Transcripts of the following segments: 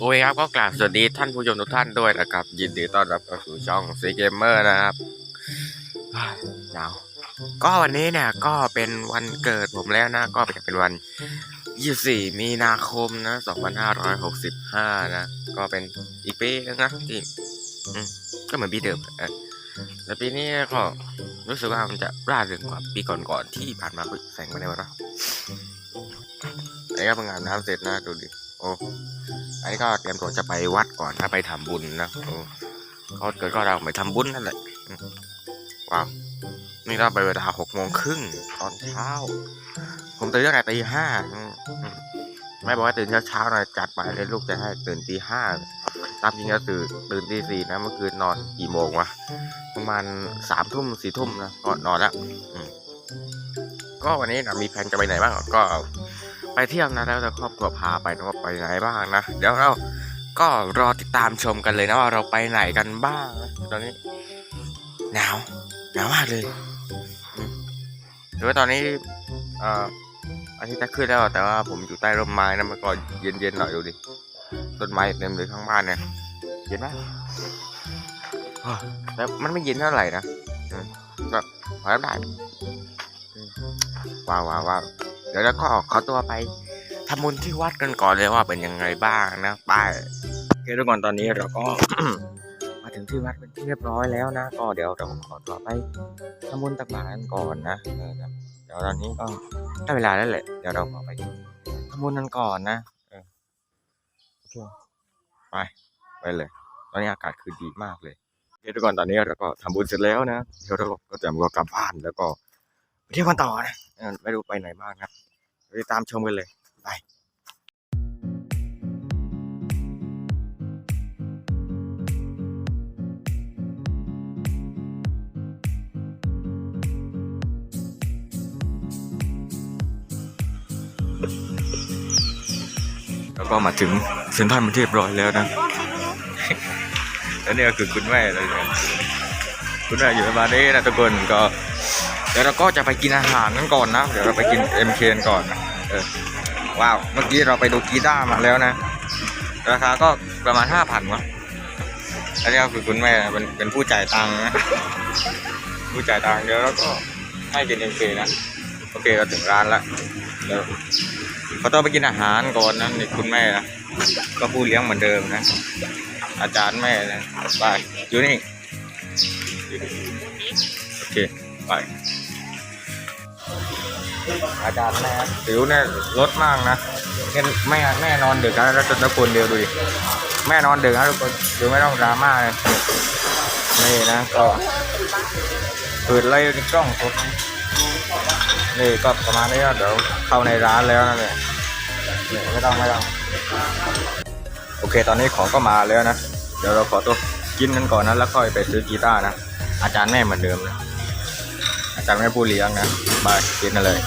โอ้ยครับก็กราบสวัสดีท่านผู้ชมทุกท่านด้วยนะครับ ยินดีต้อนรับเข้าสู่ช่องซีเกมเมอร์นะครับหนาวก็วันนี้เนี่ยก็เป็นวันเกิดผมแล้วนะ ก็เป็นวัน 24 มีนาคมนะ 2565 นะ ก็เป็นอีกปีนึงนะที่ก็เหมือนปีเดิมแต่ปีนี้ก็รู้สึกว่ามันจะร่าเริงกว่าปีก่อนๆที่ผ่านมาแสงมาได้วะเนาะอันนี้ก็เพิ่งอาบน้ำเสร็จนะดูดิ อ้อันนี้ก็เตรียมตัวจะไปวัดก่อนนะไปทำบุญนะโอ้เขาเกิดก็เราไปทำบุญนั่นแหละว้าวนี่เราไปเวลาหกโมงครึ่งตอนเช้า ผมตื่นตั้งแต่ตีห้าแม่บอกว่าตื่นเช้าๆหน่อยจัดไปเลยลูกจะให้ตื่นตีห้าตามจริงก็ตื่นตื่นตีสี่นะเมื่อคืนนอนกี่โมงวะประมาณสามทุ่มสี่ทุ่มนะก็นอนแล้วก็วันนี้นะมีแผนจะไปไหนบ้างก็ ไปเที่ยวนะแล้วแต่ครอบครัวพาไปนะว่าไปไหนบ้างนะ เดี๋ยวเราก็รอติดตามชมกันเลยนะว่าเราไปไหนกันบ้างตอนนี้หนาวหนาวมากเลยหรือว่าตอนนี้เอ่ออาทิตย์จะขึ้นแล้วแต่ว่าผมอยู่ใต้ร่มไม้นะมันก็เย็นๆหน่อยดูดิต้นไม้เต็มเลยข้างบ้านเนี่ยเย็นไหมาวแต่มันไม่เย็นเท่าไหร่นะก็พอได้ว้าวว้าวว้าว ดี๋ยวแล้วก็ขอตัวไปทำบุญที่วัดกันก่อนเลยว่าเป็นยังไงบ้างนะไปโอเคทุกคนตอนนี้เราก็ มาถึงที่วัดเป็นที่เรียบร้อยแล้วนะ ก็เดี๋ยวเราขอตัวไปทำบุญตักบาตรกันก่อนนะเดี๋ยวตอนนี้ก็ได้เวลาแล้วแหละเดี๋ยวเราขอไปทำบุญกันก่อนนะโอเคไปไปเลย ตอนนี้อากาศคือดีมากเลยโอเคทุกคนตอนนี้เราก็ทำบุญเสร็จแล้วนะเดี๋ยวเราก็จะกลับบ้านแล้วก็ ไปเที่ยวกันต่อนะเออไม่รู้ไปไหนบ้างครับไปตามชมกันเลยไปแล้วก็มาถึงเซ็นทรัลเป็นที่เรียบร้อยแล้วนะแล้วเนี่ยคือคุณแม่เลยเนี่ยคุณแม่อยู่ประมาณนี้นะทุกคนก็ เดี๋ยวเราก็จะไปกินอาหารกันก่อนนะ เดี๋ยวเราไปกิน MK กันก่อนนะเออว้าว เมื่อกี้เราไปดูกีตามาแล้วนะ ราคาก็ประมาณห้าพันวะอันนี้ก็คือคุณแม่เป็นเป็นผู้จ่ายตังค์นะผู้จ่ายตังค์เดี๋ยวเราก็ให้กิน MK นะโอเคเราถึงร้านแล้วเดี๋ยวเขาต้องไปกินอาหารก่อนนะนี่คุณแม่นะก็ผู้เลี้ยงเหมือนเดิมนะ อาจารย์แม่นะไปอยู่นี่โอเคไป อาจารย์แม่สิวเนี่ยลดมากนะแม่แม่นอนดึกนะแล้วตะกุนเดียวดูดิแม่นอนดึกนะทุกคนดูไม่ต้องดราม่าเลยนี่นะก็เปิดไล่กล้องสดนี่ก็ประมาณนี้เดี๋ยวเข้าในร้านแล้วนะเนี่ยไม่ต้องไม่ต้องโอเค ตอนนี้ของก็มาแล้วนะ เดี๋ยวเราขอตัวกินกันก่อนนะแล้วค่อยไปซื้อกีตาร์นะ อาจารย์แม่เหมือนเดิมนะ อาจารย์แม่ผู้เลี้ยงนะ มากินกันเลย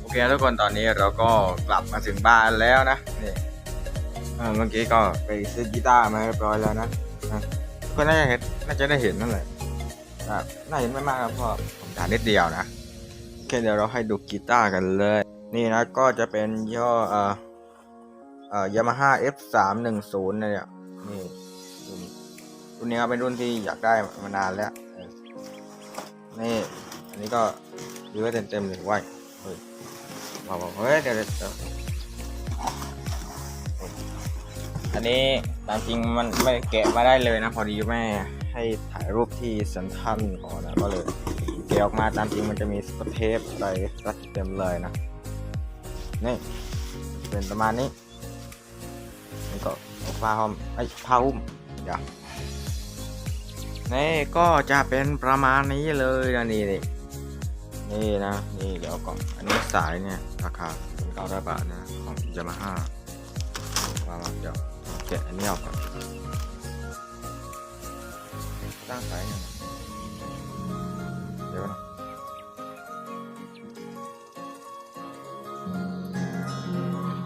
โอเคทุกคนตอนนี้เราก็กลับมาถึงบ้านแล้วนะนี่เมื่อกี้ก็ไปซื้อกีตาร์มาเรียบร้อยแล้วนะก็น่าจะเห็นน่าจะได้เห็นนั่นแหละน่าเห็นไม่มากครับเพราะผมถ่ายนิดเดียวนะโอเคเดี๋ยวเราให้ดูกีตาร์กันเลย นี่นะก็จะเป็นย่อเอ่อเอ่อยามาฮ่า F สามหนึ่งศูนย์เนี่ยนี่ รุ่นนี้ก็เป็นรุ่นที่อยากได้มานานแล้ว นี่อันนี้ก็ดูไว้เต็มๆเลยไว้เฮ้ยบอกบอกเฮ้ยเดี๋ยวเดี๋ยวอันนี้ตามจริงมันไม่แกะมาได้เลยนะ พอดีแม่ให้ถ่ายรูปที่เซนทันก่อนนะก็เลยแกะออกมาตามจริงมันจะมีสกอตเทปอะไรรัดเต็มเลยนะนี่เป็นประมาณนี้นี่ก็ผ้าห่มไอ้ผ้าหุ้มเดี๋ยว นี่ก็จะเป็นประมาณนี้เลยนะนี่นี่นี่นะนี่เดี๋ยวก่อนอันนี้สายเนี่ยราคาเป็นเก้าร้อยบาทนะของยามาฮ่าว่ามาเดี๋ยวแกะอันนี้ออกก่อนตั้งสายหน่ยเดี๋ยวนะ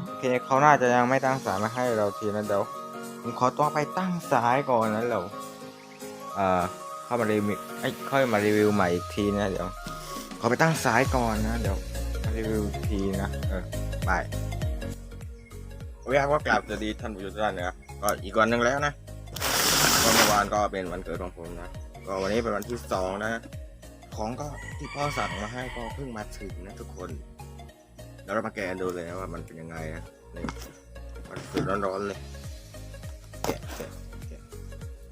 โอเคเขาน่าจะยังไม่ตั้งสายมาให้เราทีนะเดี๋ยวผมขอตัวไปตั้งสายก่อนนะเดี๋ยว เอ่อเข้ามารีวิวไอ้ค่อยมารีวิวใหม่อีกทีนะเดี๋ยวขอไปตั้งสายก่อนนะเดี๋ยวรีวิวทีนะเออไปโอเคครับก็กลับสวัสดีท่านผู้ชมทุกท่านนะครับก็อีกวันหนึ่งแล้วนะก็เมื่อวานก็เป็นวันเกิดของผมนะก็วันนี้เป็นวันที่สองนะของก็ที่พ่อสั่งมาให้ก็เพิ่งมาถึงนะทุกคนแล้วเรามาแกะดูเลยนะว่ามันเป็นยังไงนะมันคือร้อนๆเลยแกะแกะแกะ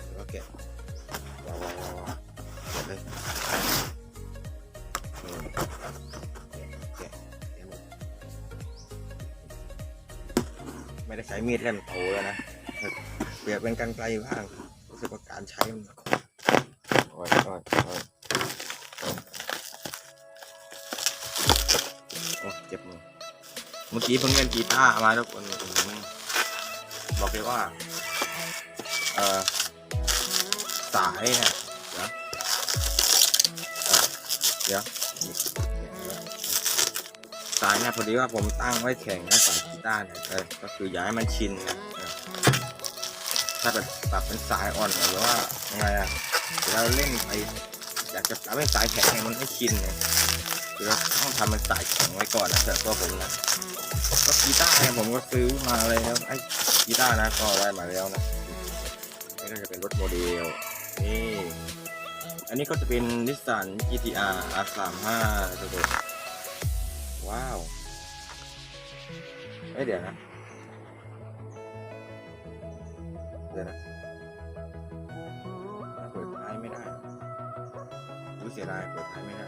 แล้วก็แกะ ได้ใช้มีดเล่มโตแล้วนะเปรียบเป็นกันไกลบ้างรู้สึกว่าการใช้มันโอ้ยโอ้ยโอ้ยโอ้ยโอ้ยเจ็บมือเมื่อกี้เพิ่งเล่นกีตาร์มาทุกคนอื้อหือบอกเลยว่า เออสายเนี่ยายเนี่ยพอดีว่าผมตั้งไว้แข่งนะสายกีตาร์เนี่ยก็คืออย่าให้มันชินนะถ้าแบบปรับเป็นสายอ่อนหรือว่ายังไงอะเราเล่นไปอยากจะปรับเป็นสายแข็งให้มันไม่ชินเนี่ยคือเราต้องทำเป็นสายแข็งไว้ก่อนนะสำหรับตัวผมนะก็กีตาร์เนี่ยผมก็ซื้อมาแล้วไอ้กีตาร์นะก็ได้มาแล้วนะนี่ก็จะเป็นรถโมเดลนี่อันนี้ก็จะเป็นนิสสัน GTR R35 ทุกคน ว้าวเอ้ยเดี๋ยวนะ เดี๋ยวนะเปิดท้ายไม่ได้รู้เสียดายเปิดท้ายไม่ได้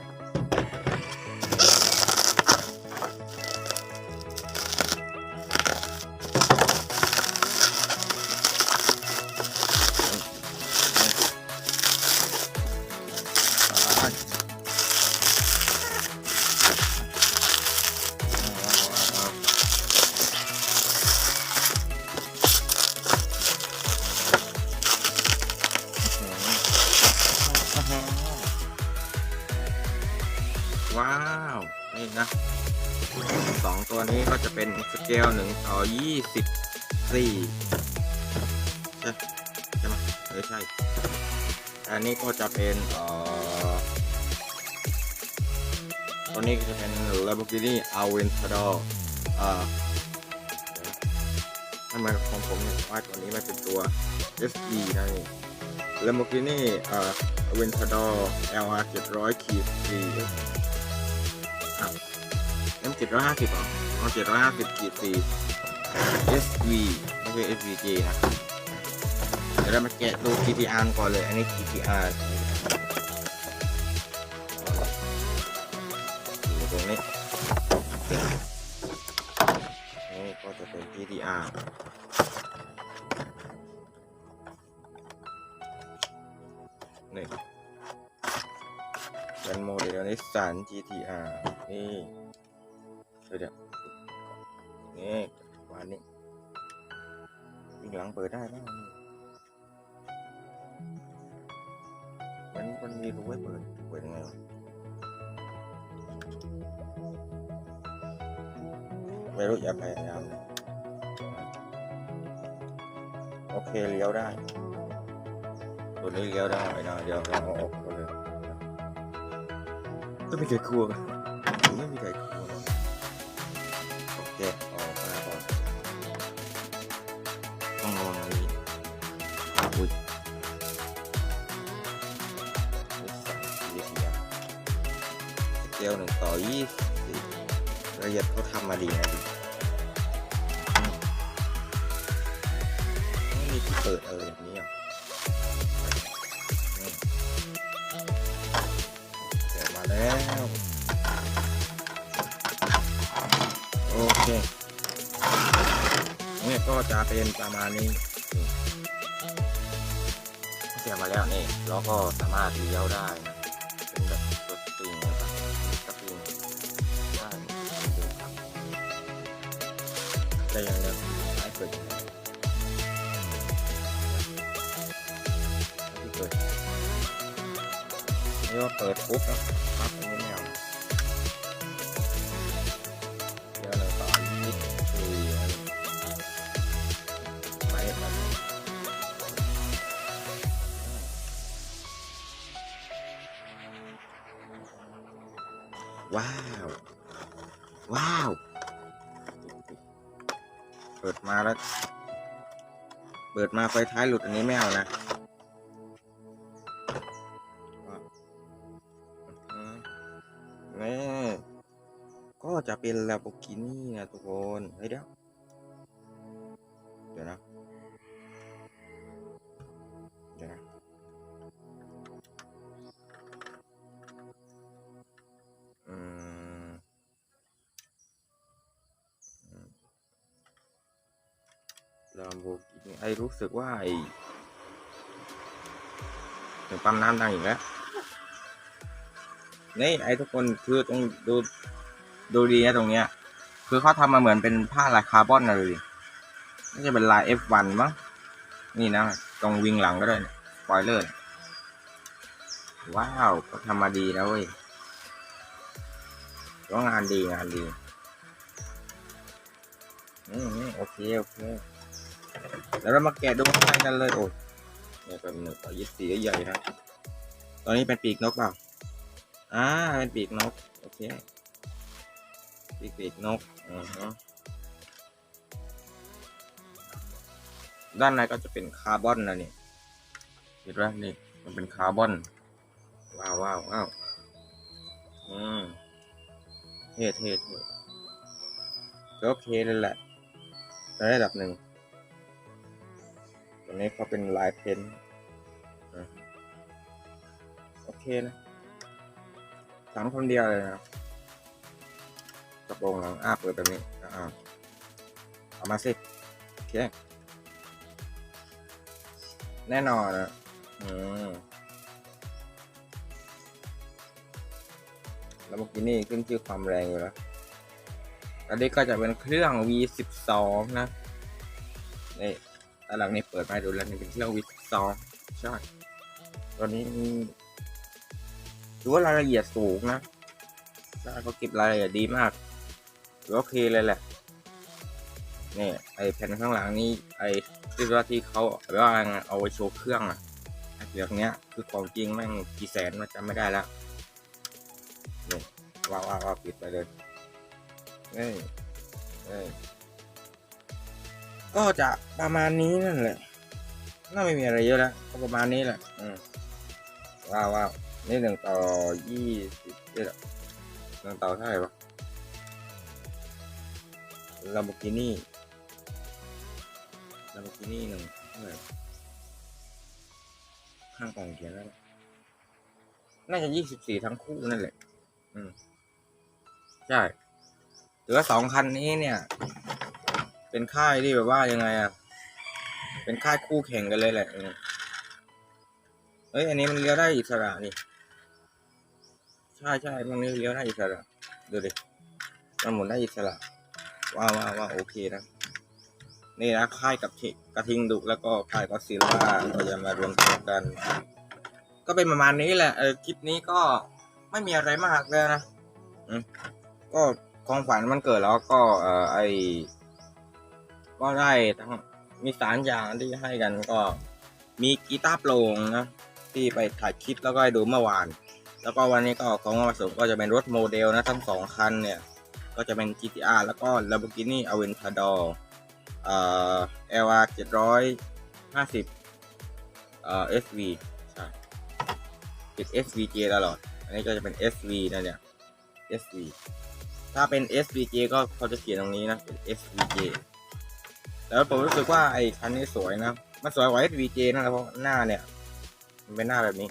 ว้าวนี่นะสองตัวนี้ก็จะเป็นสเกลหนึ่งต่อยี่สิบสี่ใช่ใช่ไหมเออใช่ อันนี้ก็จะเป็นเอ่อตัวนี้ก็จะเป็น Lamborghini Aventador อ่อเดี๋ยวนะทำไมของผมเนี่ยว่าตัวนี้มันเป็นตัว SE นะนี่ Lamborghini เอ่อ Aventador LR 700 ขีด4 M 750หรออ๋อ750ขีด4 SV ไม่ใช่ SVJ นะเดี๋ยวเรามาแกะดู GTR ก่อนเลย อันนี้ GTR ตรงนี้นี่ก็จะเป็น GTR นี่ เป็นโมเดลนิสสัน GTR นี่เดี๋ยวเดี๋ยวนี่วันนี้ยิงหลังเปิดได้แล้วมันมันมีรูไว้เปิด เปิดยังไงวะไม่รู้อย่าพยายามโอเคเลี้ยวได้ ตัวนี้เลี้ยวได้นะเดี๋ยวเราเอาออก ก็มีไก่ครัวไม่มีไก่ครัวนะโอเคออกมาก่อนต้องระวังอันนี้อุ้ยนิสสันวิทยาสเกลหนึ่งต่อยี่สิบละเอียดเขาทำมาดีนะดิไม่มีที่เปิดอะไรแบบนี้อะ แล้ว โอเค เนี่ยก็จะเป็นประมาณนี้เสียมาแล้วนี่แล้วก็สามารถเลี้ยวได้นะเป็นแบบตัวสปริงนะครับสปริงได้ครับแต่ยังเดียว นี่ว่าเปิดปุ๊บนะปั๊บอันนี้แนวเดี๋ยวเราต่อยี่สิบสี่อันไม่ครับว้าว ว้าว เปิดมาแล้ว เปิดมาไฟท้ายหลุดอันนี้ไม่เอานะ จะเป็น Lamborghini นะทุกคนเฮ้ยเดี๋ยวเดี๋ยวนะเดี๋ยวนะอืมลามโบกินีไอรู้สึกว่าไอถึงปั๊มน้ำดังอีกแล้วนี่ไอทุกคนคือต้องดู ดูดีนะตรงเนี้ย คือเขาทำมาเหมือนเป็นผ้าลายคาร์บอนนะเลยน่าจะเป็นลาย F1 มั้ง นี่นะ ตรงวิงหลังก็ได้นี่ยสปอยเลอร์เนี่ยว้าวก็ทำมาดีนะเว้ยก็งานดีงานดีอืมโอเค โอเค แล้วเรามาแกะดูข้างในกันเลย โอ้ยเนี่ยเป็นหนึ่งต่อยี่สิบสี่ใหญ่นะตอนนี้เป็นปีกนกเปล่า อ่า เป็นปีกนก โอเค ปีกปีกนกอือฮะด้านในก็จะเป็นคาร์บอนนะนี่เห็นไหมนี่มันเป็นคาร์บอน ว้าวว้าวว้าวอืมเท่เท่เท่ก็โอเคเลยแหละในระดับหนึ่งตัวนี้เขาเป็นลายเพ้นท์อะโอเคนะสามคนเดียวเลยนะ กระโปรงหลังอ้าเปิดแบบนี้อ่าเอามาสิโอเคแน่นอนนะอืมแล้วเมื่อกี้นี่ขึ้นชื่อความแรงอยู่แล้ว อันนี้ก็จะเป็นเครื่อง V12 นะ นี่ด้านหลังนี่เปิดมาดูแล้วนี่เป็นเครื่องวิทซองใช่ตัวนี้มีถือว่ารายละเอียดสูงนะใช่เขาเก็บรายละเอียดดีมาก โอเคเลยแหละนี่ไอแผ่นข้างหลังนี่ไอที่ว่าที่เขาแบบว่าเอาไว้โชว์เครื่องอะไอเรื่องเนี้ยคือของจริงแม่งกี่แสนมาจำไม่ได้แล้วนี่ว้าวว้าวว้าวปิดไปเลยนี่นี่ก็จะประมาณนี้นั่นแหละ น่าไม่มีอะไรเยอะแล้วก็ประมาณนี้แหละ อืมว้าวว้าวนี่หนึ่งต่อยี่สิบเอ็ดหนึ่งต่อเท่าไหร่วะ ลาโบกินี่ลาโบกินี่หนึ่งเท่ข้างกล่องเขียนแล้วน่าจะยี่สิบสี่ทั้งคู่นั่นแหละ อืม ใช่หลือสองคันนี้เนี่ย เป็นค่ายที่แบบว่ายังไงอะเป็นค่ายคู่แข่งกันเลยแหละเอ้ย อันนี้มันเลี้ยวได้อิสระนี่ ใช่ใช่มันเลี้ยวได้อิสระ ดูดิ มันหมุนได้อิสระ ว้าวว้าวว้าโอเคนะ นี่นะค่ายกับทิกระทิงดุแล้วก็ค่ายก็ซิล่าก็จะมารวมตัวกัน ก็เป็นประมาณนี้แหละเออคลิปนี้ก็ไม่มีอะไรมากเลยนะก็ของขวัญมันเกิดแล้วก็เออไอก็ได้ทั้งมีสารอย่างที่ให้กันก็มีกีตาร์โปร่งนะที่ไปถ่ายคลิปแล้วก็ดูเมื่อวาน แล้วก็วันนี้ก็ของมาผสมก็จะเป็นรถโมเดลนะทั้งสองคันเนี่ย ก็จะเป็น GTR แล้วก็ Lamborghini Aventador เอ่อ LR 750เอ่อ SV ใช่ติด SVJ ตลอด อันนี้ก็จะเป็น SV นะเนี่ย SV ถ้าเป็น SVJ ก็เขาจะเขียนตรงนี้นะเป็น SVJ แล้วผมรู้สึกว่าไอ้คันนี้สวยนะ มันสวยกว่า SVJ นะเพราะหน้าเนี่ย มันเป็นหน้าแบบนี้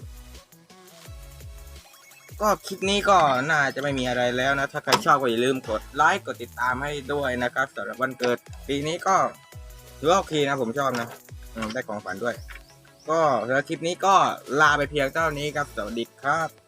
ก็คลิปนี้ก็น่าจะไม่มีอะไรแล้วนะ ถ้าใครชอบก็อย่าลืมกดไลค์กดติดตามให้ด้วยนะครับสำหรับวันเกิดปีนี้ก็ถือว่าโอเคนะผมชอบนะอืมได้ของฝันด้วย ก็สำหรับคลิปนี้ก็ลาไปเพียงเท่านี้ครับสวัสดีครับ